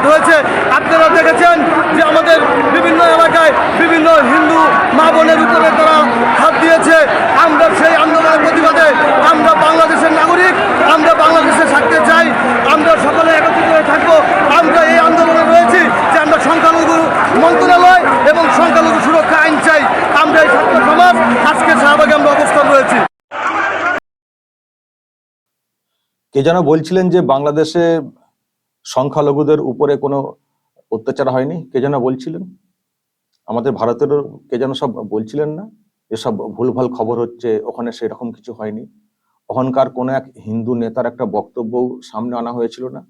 সংকট হয়েছে। আপনারা দেখেছেন যে আমাদের বিভিন্ন এলাকায় বিভিন্ন হিন্দু মা বোনের উপরে তারা হাত দিয়েছে। আমরা সেই আন্দোলনের প্রতিবাদে আমরা বাংলাদেশের নাগরিক, আমরা বাংলাদেশে থাকতে চাই, আমরা সকলে একত্রিত হয়ে থাকব। আমরা এই আন্দোলনে রয়েছি যে আমরা সংখ্যালঘু মন্ত্রণালয় এবং সংখ্যালঘু সুরক্ষা আইন চাই। আমরা এই ছাত্র সমাজ, আজকে শাহবাগে আমরা অবস্থান রয়েছি। কে যেন বলছিলেন যে বাংলাদেশে সংখ্যালঘুদের উপরে কোনো অত্যাচার হয়নি? কে যেন বলছিলেন? আমাদের ভারতেরও কে যেন সব বলছিলেন না? এসব ভুলভাল খবর হচ্ছে, ওখানে সেরকম কিছু হয়নি। ওখানকার কোনো এক হিন্দু নেতার একটা বক্তব্য সামনে আনা হয়েছিল না,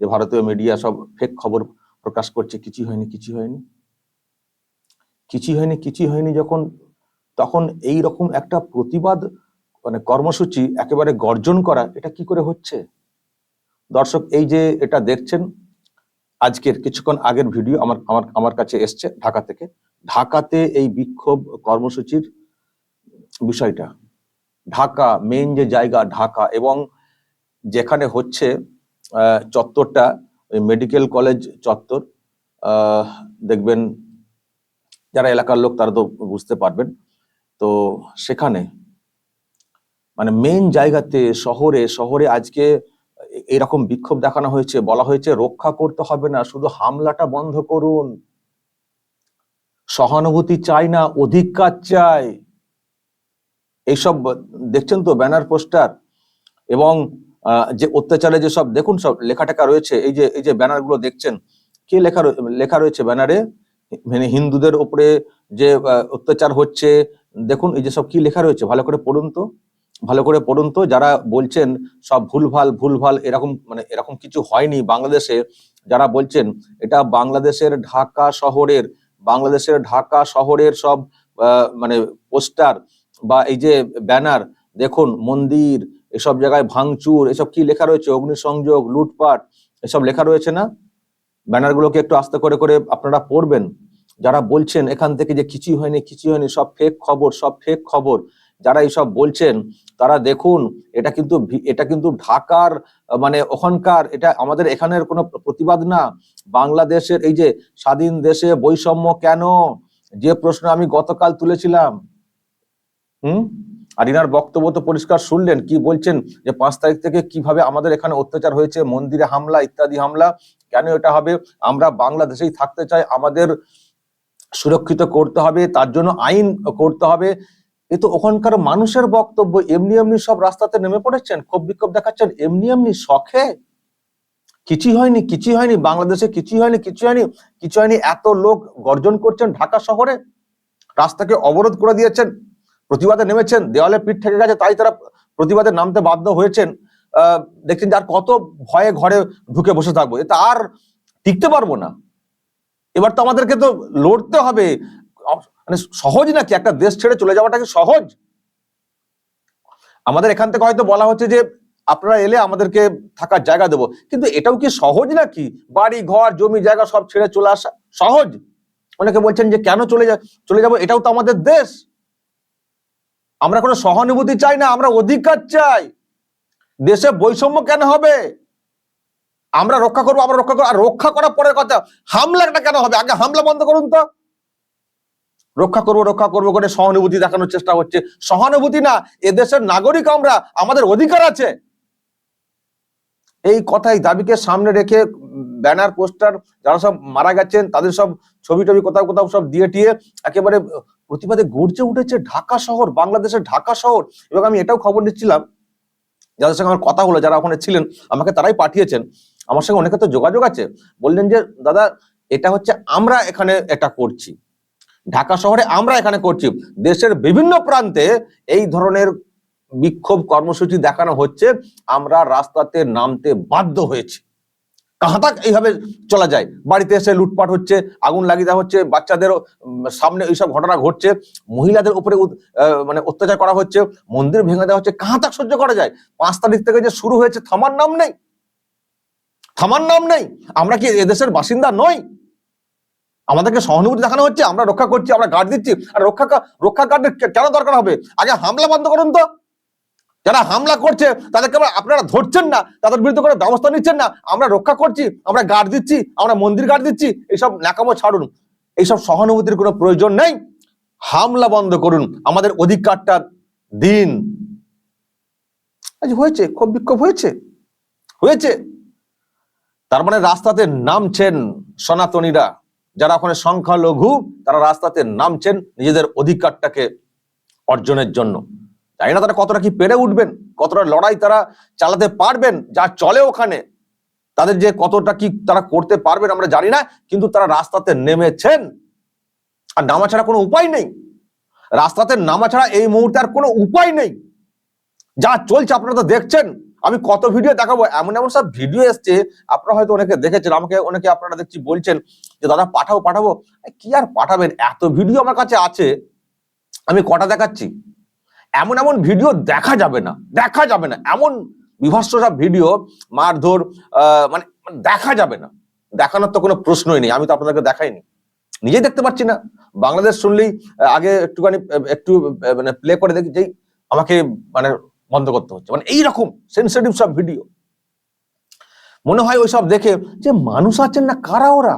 যে ভারতীয় মিডিয়া সব ফেক খবর প্রকাশ করছে, কিছুই হয়নি কিছুই হয়নি। কিছুই হয়নি কিছুই হয়নি যখন, তখন এই রকম একটা প্রতিবাদ মানে কর্মসূচি একেবারে গর্জন করা, এটা কি করে হচ্ছে? দর্শক, এই যে এটা দেখছেন, আজকের কিছুক্ষণ আগের ভিডিও আমার আমার আমার কাছে এসছে ঢাকা থেকে। ঢাকাতে এই বিক্ষোভ কর্মসূচির বিষয়টা, ঢাকা মেইন যে জায়গা ঢাকা এবং যেখানে হচ্ছে চত্বরটা মেডিকেল কলেজ চত্বর দেখবেন যারা এলাকার লোক তারা তো বুঝতে পারবেন। তো সেখানে মানে মেইন জায়গাতে, শহরে শহরে আজকে এরকম বিক্ষোভ দেখানো হয়েছে, বলা হয়েছে রক্ষা করতে হবে না, শুধু হামলাটা বন্ধ করুন। সহানুভূতি চাই না অধিকার চাই। এইসব দেখছেন তো ব্যানার, পোস্টার, এবং যে অত্যাচারে যে সব দেখুন সব লেখাটেখা রয়েছে, এই যে এই যে ব্যানারগুলো দেখছেন, কি লেখা লেখা রয়েছে ব্যানারে? মানে হিন্দুদের উপরে যে অত্যাচার হচ্ছে, দেখুন এই যে সব কি লেখা রয়েছে, ভালো করে পড়ুন তো। ভালো করে পড়ুন তো, যারা বলছেন সব ভুলভাল ভুলভাল, এরকম মানে এরকম কিছু হয়নি বাংলাদেশে, যারা বলছেন এটা বাংলাদেশের ঢাকা শহরের, বাংলাদেশের ঢাকা শহরের সব মানে পোস্টার বা এই যে ব্যানার, দেখুন মন্দির, এসব জায়গায় ভাঙচুর, এসব কি লেখা রয়েছে? অগ্নিসংযোগ, লুটপাট, এসব লেখা রয়েছে না? ব্যানারগুলোকে একটু আস্তে করে করে আপনারা পড়বেন। যারা বলছেন এখান থেকে যে কিছুই হয়নি কিছুই হয়নি, সব ফেক খবর, সব ফেক খবর। যারা এইসব বলছেন, তারা দেখুন, এটা কিন্তু এটা কিন্তু ঢাকার মানে ওখানকার, এটা আমাদের এখানের কোনো প্রতিবাদ না। বাংলাদেশের এই যে স্বাধীন দেশে বৈষম্য কেন? যে প্রশ্ন আমি গতকাল তুলেছিলাম। হুম? আর ইনার বক্তব্য তো পরিষ্কার শুনলেন, কি বলছেন যে পাঁচ তারিখ থেকে কীভাবে আমাদের এখানে অত্যাচার হয়েছে, মন্দিরে হামলা, ইত্যাদি হামলা, কেন এটা হবে? আমরা বাংলাদেশেই থাকতে চাই, আমাদের সুরক্ষিত করতে হবে, তার জন্য আইন করতে হবে। এ তো ওখানকার মানুষের বক্তব্য, এমনি এমনি সব রাস্তাতে নেমে পড়েছেন, ক্ষোভ বিক্ষোভ দেখাচ্ছেন, এমনি এমনি শখে? কিছুই হয়নি কিছুই হয়নি, বাংলাদেশে কিছুই হয়নি কিছু হয়নি কিছু হয়নি, এত লোক গর্জন করছেন ঢাকা শহরে, রাস্তাকে অবরোধ করে দিয়েছেন, প্রতিবাদে নেমেছেন, দেওয়ালে পিঠ থেকে গেছে, তাই তারা প্রতিবাদে নামতে বাধ্য হয়েছেন দেখছেন আর কত ভয়ে ঘরে ঢুকে বসে থাকব এটা আর টিকতে পারব না। এবার তো আমাদেরকে তো লড়তে হবে মানে সহজ নাকি? একটা দেশ ছেড়ে চলে যাওয়াটা কি সহজ? আমাদের এখান থেকে হয়তো বলা হচ্ছে যে, আপনারা এলে আমাদেরকে থাকার জায়গা দেবো। কিন্তু এটাও কি সহজ নাকি? বাড়ি, ঘর, জমি, জায়গা সব ছেড়ে চলে আসা সহজ? অনেকে বলছেন যে, কেন চলে যা, চলে যাব? এটাও তো আমাদের দেশ। আমরা কোনো সহানুভূতি চাই না, আমরা অধিকার চাই। দেশে বৈষম্য কেন হবে? আমরা রক্ষা করব, আমরা রক্ষা করব। আর রক্ষা করার পরের কথা, হামলাটা কেন হবে? আগে হামলা বন্ধ করুন তো। রক্ষা করব রক্ষা করব করে সহানুভূতি দেখানোর চেষ্টা হচ্ছে। সহানুভূতি না, এদেশের নাগরিক আমরা, আমাদের অধিকার আছে। এই কথাই দাবিকে সামনে রেখে, ব্যানার, পোস্টার যারা সব মারা গেছেন, তাদের সব ছবি টবি কোথাও কোথাও সব দিয়ে টিয়ে একেবারে প্রতিবাদে গর্জে উঠেছে ঢাকা শহর, বাংলাদেশের ঢাকা শহর। এবং আমি এটাও খবর নিচ্ছিলাম, যাদের সঙ্গে আমার কথা হলো, যারা ওখানে ছিলেন, আমাকে তারাই পাঠিয়েছেন। আমার সঙ্গে অনেকে তো যোগাযোগ আছে। বললেন যে, দাদা, এটা হচ্ছে আমরা এখানে এটা করছি। ঢাকা শহরে আমরা এখানে করছি। দেশের বিভিন্ন প্রান্তে এই ধরনের বিক্ষোভ কর্মসূচি দেখানো হচ্ছে। আমরা রাস্তাতে নামতে বাধ্য হয়েছি। কাহাতাক এইভাবে চলা যায়। বাড়িতে এসে লুটপাট হচ্ছে আগুন লাগিয়ে দেওয়া হচ্ছে বাচ্চাদেরও উম, সামনে এইসব ঘটনা ঘটছে। মহিলাদের উপরে মানে অত্যাচার করা হচ্ছে। মন্দির ভেঙে দেওয়া হচ্ছে। কাহাতাক সহ্য করা যায়। পাঁচ তারিখ থেকে যে শুরু হয়েছে থামার নাম নেই। থামার নাম নেই। আমরা কি এদেশের বাসিন্দা নই? আমাদেরকে সহানুভূতি দেখানো হচ্ছে, আমরা রক্ষা করছি, আমরা গার্ড দিচ্ছি। আর রক্ষা রক্ষা গার্ডের কেন দরকার হবে? আগে হামলা বন্ধ করুন তো। যারা হামলা করছে, তাদেরকে আপনারা ধরছেন না, তাদের বিরুদ্ধে কোনো ব্যবস্থা নিচ্ছেন না। আমরা রক্ষা করছি, আমরা গার্ড দিচ্ছি, আমরা মন্দির গার্ড দিচ্ছি, এইসব ন্যাকামো ছাড়ুন। এইসব সহানুভূতির কোনো প্রয়োজন নেই। হামলা বন্ধ করুন। আমাদের অধিকারটা দিন। আজ হয়েছে, ক্ষোভ বিক্ষোভ হয়েছে। হয়েছে। তার মানে রাস্তাতে নামছেন সনাতনীরা। যারা ওখানে সংখ্যালঘু, তারা রাস্তাতে নামছেন নিজেদের অধিকারটাকে অর্জনের জন্য। জানি না তারা কতটা কি পেরে উঠবেন, কতটা লড়াই তারা চালাতে পারবেন, যা চলে ওখানে। তাদের যে কতটা কি তারা করতে পারবেন আমরা জানি না, কিন্তু তারা রাস্তাতে নেমেছেন। আর নামা ছাড়া কোনো উপায় নেই। রাস্তাতে নামা ছাড়া এই মুহূর্তে আর কোনো উপায় নেই। যা চলছে আপনারা তো দেখছেন। আমি কত ভিডিও দেখাবো? এমন এমন সব ভিডিও এসছে, আপনারা হয়তো অনেকে দেখেছেন, আমাকে অনেকে আপনারা দেখছি বলছেন যে, দাদা, পাঠাবো পাঠাবো? কি আর পাঠাবেন? এত ভিডিও আমার কাছে আছে, আমি কটা দেখাচ্ছি? এমন এমন ভিডিও দেখা যাবে না, দেখা যাবে না। এমন বিভৎস সব ভিডিও মারধর মানে মানে দেখা যাবে না। দেখানোর তো কোনো প্রশ্নই নেই, আমি তো আপনাদেরকে দেখাইনি। নিজেই দেখতে পাচ্ছি না। বাংলাদেশ শুনলেই, আগে একটুখানি, একটু মানে প্লে করে দেখি, যেই আমাকে মানে বন্ধ করতে হচ্ছে। মানে এইরকম সেন্সিটিভ সব ভিডিও মনে হয় ওইসব দেখে যে মানুষ আছেন না, কারা ওরা?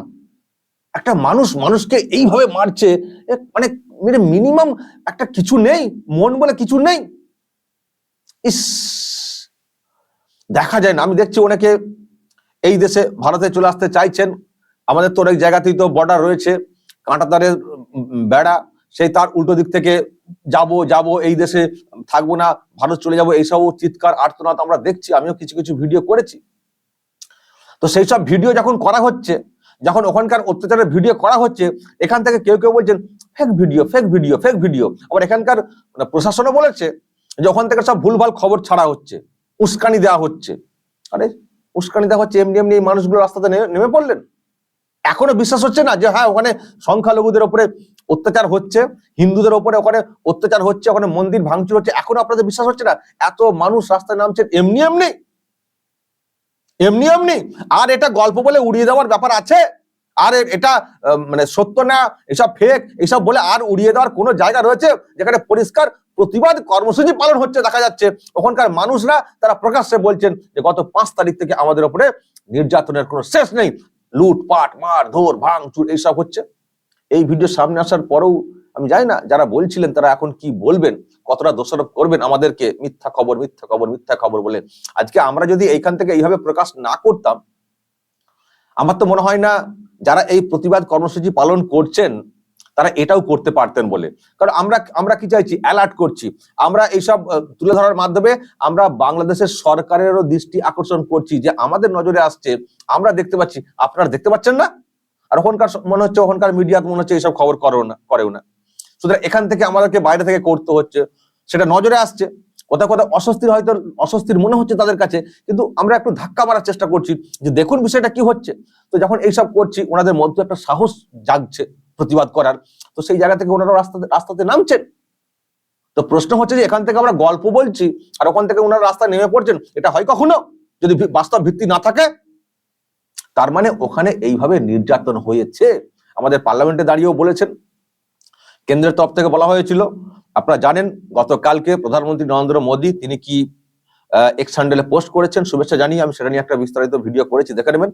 একটা মানুষ মানুষকে এইভাবে মারছে, এ মানে মিনিমাম একটা কিছু নেই, মন বলে কিছু নেই। ইস, দেখা যায় না। আমি দেখছি অনেকে এই দেশে, ভারতে চলে আসতে চাইছেন। আমাদের তো অনেক জায়গাতেই তো বর্ডার রয়েছে। কাঁটাতারের বেড়া। সেই তার উল্টো দিক থেকে যাব যাব, এই দেশে থাকব না, ভারত চলে যাব এইসব চিৎকার, আর্তনাদ আমরা দেখছি, আমিও কিছু কিছু ভিডিও করেছি। তো সেই সব ভিডিও যখন করা হচ্ছে, যখন ওখানকার অত্যাচারের ভিডিও করা হচ্ছে, এখান থেকে কেউ কেউ বলছেন fake video fake video fake video আবার এখানকার মানে প্রশাসনও বলেছে যে ওখান থেকে সব ভুলভাল খবর ছাড়া হচ্ছে, উস্কানি দেওয়া হচ্ছে। আরে, উস্কানি দেওয়া হচ্ছে, এমনি এমনি এই মানুষগুলো রাস্তাতে নেমে- পড়লেন? এখনও বিশ্বাস হচ্ছে না যে হ্যাঁ ওখানে সংখ্যালঘুদের উপরে অত্যাচার হচ্ছে, হিন্দুদের ওপরে ওখানে অত্যাচার হচ্ছে, ওখানে মন্দির ভাঙচুর হচ্ছে, এখনও আপনাদের বিশ্বাস হচ্ছে না? এত মানুষ রাস্তায় নামছেন, এমনি এমনি? এমনি এমনি? আর এটা গল্প বলে উড়িয়ে দেওয়ার ব্যাপার আছে? আর এটা মানে সত্য না? এসব ফেক এসব বলে আর উড়িয়ে দেওয়ার কোনো জায়গা রয়েছে যেখানে পরিষ্কার প্রতিবাদ কর্মসূচি পালন হচ্ছে দেখা যাচ্ছে? ওখানকার মানুষরা তারা প্রকাশ্যে বলছেন যে গত পাঁচ তারিখ থেকে আমাদের ওপরে নির্যাতনের কোনো শেষ নেই। লুটপাট মার ধর ভাঙচুর, এইসব হচ্ছে। এই ভিডিও সামনে আসার পরেও আমি জানি না যারা বলছিলেন তারা এখন কি বলবেন, কতটা দোষারোপ করবেন আমাদেরকে, মিথ্যা খবর মিথ্যা খবর মিথ্যা খবর বলে আজকে আমরা যদি এইখান থেকে এইভাবে প্রকাশ না করতাম, আমার তো মনে হয় না যারা এই প্রতিবাদ কর্মসূচি পালন করছেন, তারা এটাও করতে পারতেন বলে। কারণ আমরা আমরা কি চাইছি? অ্যালার্ট করছি। আমরা এইসব তুলে ধরার মাধ্যমে আমরা বাংলাদেশের সরকারেরও দৃষ্টি আকর্ষণ করছি যে আমাদের নজরে আসছে, আমরা দেখতে পাচ্ছি, আপনারা দেখতে পাচ্ছেন না? আর ওখানকার মনে হচ্ছে ওখানকার মিডিয়া মনে হচ্ছে এইসব খবর করেও না করেও না। সুতরাং এখান থেকে আমাদেরকে বাইরে থেকে করতে হচ্ছে, সেটা নজরে আসছে। কোথাও কোথাও অস্বস্তির হয়তো, অস্বস্তির মনে হচ্ছে তাদের কাছে, কিন্তু আমরা একটু ধাক্কা মারার চেষ্টা করছি যে দেখুন বিষয়টা কি হচ্ছে। তো যখন এইসব করছি, ওনাদের মধ্যে একটা সাহস জাগছে প্রতিবাদ করার। তো সেই জায়গা থেকে ওনারা রাস্তাতে রাস্তাতে নামছেন। তো প্রশ্ন হচ্ছে যে এখান থেকে আমরা গল্প বলছি, আর ওখান থেকে ওনারা রাস্তায় নেমে পড়ছেন, এটা হয় কখনো? যদি বাস্তব ভিত্তি না থাকে তার মানে ওখানে এইভাবে নির্যাতন হয়েছে। আমাদের পার্লামেন্টে দাঁড়িয়েও বলেছেন। কেন্দ্রের তরফ থেকে বলা হয়েছিল, আপনারা জানেন, গতকালকে প্রধানমন্ত্রী নরেন্দ্র মোদী তিনি কি এক্স হ্যান্ডেলে পোস্ট করেছেন, শুভেচ্ছা জানিয়ে আমি সেটা নিয়ে একটা বিস্তারিত ভিডিও করেছি, দেখে নেবেন।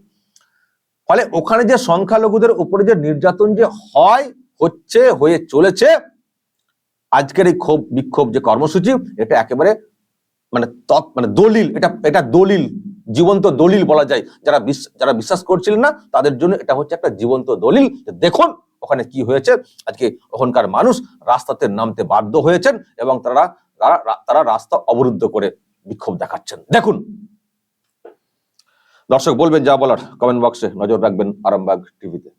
ফলে ওখানে যে সংখ্যালঘুদের উপরে যে নির্যাতন যে হয়, হচ্ছে, হয়ে চলেছে, আজকের এই ক্ষোভ বিক্ষোভ যে কর্মসূচি, এটা একেবারে মানে তৎ মানে দলিল, এটা এটা দলিল। জীবন্ত দলিল বলা যায়। যারা যারা বিশ্বাস করছিলেন না, তাদের জন্য এটা হচ্ছে একটা জীবন্ত দলিল। দেখুন ওখানে কি হয়েছে। আজকে ওখানকার মানুষ রাস্তাতে নামতে বাধ্য হয়েছেন এবং তারা তারা রাস্তা অবরুদ্ধ করে বিক্ষোভ দেখাচ্ছেন। দেখুন। দর্শক বলবেন যা বলার কমেন্ট বক্সে নজর রাখবেন আরামবাগ টিভিতে